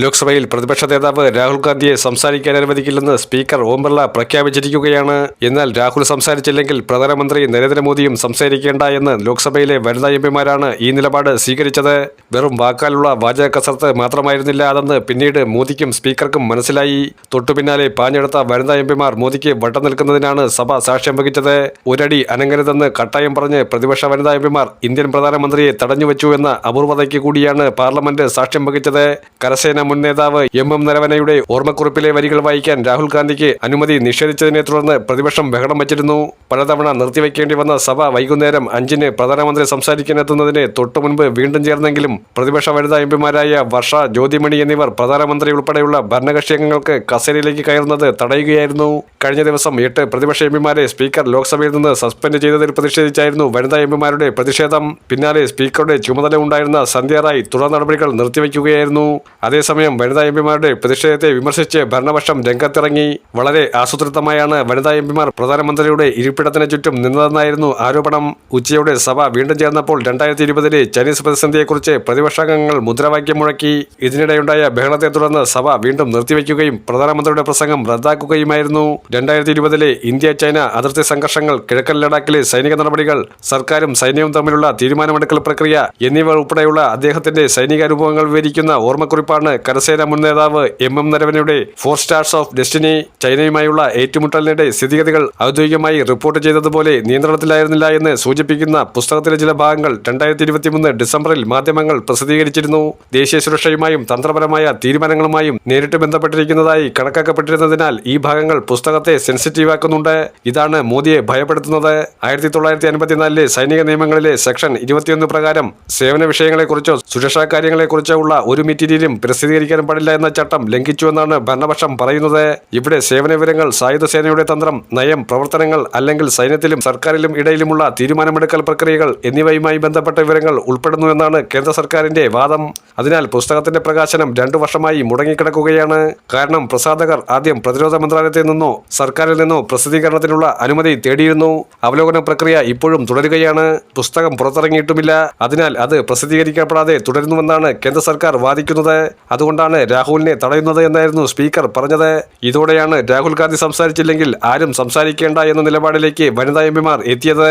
ലോക്സഭയിൽ പ്രതിപക്ഷ നേതാവ് രാഹുൽ ഗാന്ധിയെ സംസാരിക്കാൻ അനുവദിക്കില്ലെന്ന് സ്പീക്കർ ഓം ബിർള പ്രഖ്യാപിച്ചിരിക്കുകയാണ്. എന്നാൽ രാഹുൽ സംസാരിച്ചില്ലെങ്കിൽ പ്രധാനമന്ത്രി നരേന്ദ്രമോദിയും സംസാരിക്കേണ്ട എന്ന് ലോക്സഭയിലെ വനിതാ എംപിമാരാണ് ഈ നിലപാട് സ്വീകരിച്ചത്. വെറും വാക്കാലുള്ള വാചക കസർത്ത് മാത്രമായിരുന്നില്ല അതെന്ന് പിന്നീട് മോദിക്കും സ്പീക്കർക്കും മനസ്സിലായി. തൊട്ടുപിന്നാലെ പാഞ്ഞെടുത്ത വനിതാ എംപിമാർ മോദിക്ക് വട്ടം നിൽക്കുന്നതിനാണ് സഭ സാക്ഷ്യം വഹിച്ചത്. ഒരടി അനങ്ങരുതെന്ന് കട്ടായം പറഞ്ഞ് പ്രതിപക്ഷ വനിതാ എംപിമാർ ഇന്ത്യൻ പ്രധാനമന്ത്രിയെ തടഞ്ഞുവെച്ചു എന്ന അപൂർവതയ്ക്ക് കൂടിയാണ് പാർലമെന്റ് സാക്ഷ്യം വഹിച്ചത്. കരസേന മുൻ നേതാവ് എം എം നരവനയുടെ ഓർമ്മക്കുറിപ്പിലെ വരികൾ വായിക്കാൻ രാഹുൽ ഗാന്ധിക്ക് അനുമതി നിഷേധിച്ചതിനെ തുടർന്ന് പ്രതിപക്ഷം ബഹളം വച്ചിരുന്നു. പലതവണ നിർത്തിവെക്കേണ്ടി വന്ന സഭ വൈകുന്നേരം അഞ്ചിന് പ്രധാനമന്ത്രി സംസാരിക്കാനെത്തുന്നതിന് തൊട്ടുമുമ്പ് വീണ്ടും ചേർന്നെങ്കിലും പ്രതിപക്ഷ വനിതാ എംപിമാരായ വർഷ ജ്യോതിമണി എന്നിവർ പ്രധാനമന്ത്രി ഉൾപ്പെടെയുള്ള ഭരണകക്ഷി അംഗങ്ങൾക്ക് കസേരയിലേക്ക് കയറുന്നത് തടയുകയായിരുന്നു. കഴിഞ്ഞ ദിവസം എട്ട് പ്രതിപക്ഷ എംപിമാരെ സ്പീക്കർ ലോക്സഭയിൽ നിന്ന് സസ്പെൻഡ് ചെയ്തതിൽ പ്രതിഷേധിച്ചായിരുന്നു വനിതാ എംപിമാരുടെ പ്രതിഷേധം. പിന്നാലെ സ്പീക്കറുടെ ചുമതല ഉണ്ടായിരുന്ന സന്ധ്യ റായ് തുടർ നടപടികൾ നിർത്തിവെക്കുകയായിരുന്നു. അതേസമയം വനിതാ എംപിമാരുടെ പ്രതിഷേധത്തെ വിമർശിച്ച് ഭരണപക്ഷം രംഗത്തിറങ്ങി വളരെ ആസൂത്രിതമായാണ് വനിതാ എംപിമാർ പ്രധാനമന്ത്രിയുടെ ഇരിപ്പിടത്തിന് ചുറ്റും നിന്നതെന്നായിരുന്നു ആരോപണം. ഉച്ചയോടെ സഭ വീണ്ടും ചേർന്നപ്പോൾ രണ്ടായിരത്തി ഇരുപതിലെ ചൈനീസ് പ്രതിസന്ധിയെക്കുറിച്ച് പ്രതിപക്ഷാംഗങ്ങൾ മുദ്രാവാക്യം മുഴക്കി. ഇതിനിടെയുണ്ടായ ബഹളത്തെ തുടർന്ന് സഭ വീണ്ടും നിർത്തിവെക്കുകയും പ്രധാനമന്ത്രിയുടെ പ്രസംഗം റദ്ദാക്കുകയുമായിരുന്നു. രണ്ടായിരത്തി ഇരുപതിലെ ഇന്ത്യ ചൈന അതിർത്തി സംഘർഷങ്ങൾ കിഴക്കൻ ലഡാക്കിലെ സൈനിക നടപടികൾ സർക്കാരും സൈന്യവും തമ്മിലുള്ള തീരുമാനമെടുക്കൽ പ്രക്രിയ എന്നിവ ഉൾപ്പെടെയുള്ള അദ്ദേഹത്തിന്റെ സൈനിക അനുഭവങ്ങൾ വിവരിക്കുന്ന ഓർമ്മക്കുറിപ്പാണ് കരസേന മുൻ നേതാവ് എം എം നരവനയുടെ ഫോർ സ്റ്റാർസ് ഓഫ് ഡെസ്റ്റിനി ചൈനയുമായുള്ള ഏറ്റുമുട്ടലിനിടെ സ്ഥിതിഗതികൾ ഔദ്യോഗികമായി റിപ്പോർട്ട് ചെയ്തതുപോലെ നിയന്ത്രണത്തിലായിരുന്നില്ല എന്ന് സൂചിപ്പിക്കുന്ന പുസ്തകത്തിലെ ചില ഭാഗങ്ങൾ രണ്ടായിരത്തി ഇരുപത്തിമൂന്ന് ഡിസംബറിൽ മാധ്യമങ്ങൾ പ്രസിദ്ധീകരിച്ചിരുന്നു. ദേശീയ സുരക്ഷയുമായും തന്ത്രപരമായ തീരുമാനങ്ങളുമായും നേരിട്ട് ബന്ധപ്പെട്ടിരിക്കുന്നതായി കണക്കാക്കപ്പെട്ടിരുന്നതിനാൽ ഈ ഭാഗങ്ങൾ പുസ്തകത്തെ സെൻസിറ്റീവാക്കുന്നുണ്ട്. ഇതാണ് മോദിയെ ഭയപ്പെടുത്തുന്നത്. ആയിരത്തി തൊള്ളായിരത്തി അൻപത്തിനാലിലെ സൈനിക നിയമങ്ങളിലെ സെക്ഷൻ ഇരുപത്തിയൊന്ന് പ്രകാരം സേവന വിഷയങ്ങളെക്കുറിച്ചോ സുരക്ഷാ കാര്യങ്ങളെക്കുറിച്ചോ ഉള്ള ഒരു മെറ്റീരിയലും പ്രസിദ്ധീകരിക്കാൻ പാടില്ല എന്ന ചട്ടം ലംഘിച്ചുവെന്നാണ് ഭരണപക്ഷം പറയുന്നത്. ഇവിടെ സേവന വിവരങ്ങൾ സായുധ സേനയുടെ തന്ത്രം നയം പ്രവർത്തനങ്ങൾ അല്ലെങ്കിൽ സൈന്യത്തിലും സർക്കാരിലും ഇടയിലുമുള്ള തീരുമാനമെടുക്കൽ പ്രക്രിയകൾ എന്നിവയുമായി ബന്ധപ്പെട്ട വിവരങ്ങൾ ഉൾപ്പെടുന്നു എന്നാണ് കേന്ദ്ര സർക്കാരിന്റെ വാദം. അതിനാൽ പുസ്തകത്തിന്റെ പ്രകാശനം രണ്ടു വർഷമായി മുടങ്ങിക്കിടക്കുകയാണ്. കാരണം പ്രസാധകർ ആദ്യം പ്രതിരോധ മന്ത്രാലയത്തിൽ നിന്നോ സർക്കാരിൽ നിന്നോ പ്രസിദ്ധീകരണത്തിനുള്ള അനുമതി തേടിയിരുന്നു. അവലോകന പ്രക്രിയ ഇപ്പോഴും തുടരുകയാണ്. പുസ്തകം പുറത്തിറങ്ങിയിട്ടുമില്ല. അതിനാൽ അത് പ്രസിദ്ധീകരിക്കപ്പെടാതെ തുടരുന്നുവെന്നാണ് കേന്ദ്ര സർക്കാർ വാദിക്കുന്നത്. അതുകൊണ്ടാണ് രാഹുലിനെ തടയുന്നത് എന്നായിരുന്നു സ്പീക്കർ പറഞ്ഞത്. ഇതോടെയാണ് രാഹുൽ ഗാന്ധി സംസാരിച്ചില്ലെങ്കിൽ ആരും സംസാരിക്കേണ്ട എന്ന നിലപാടിലേക്ക് വനിതാ എംപിമാർ എത്തിയത്.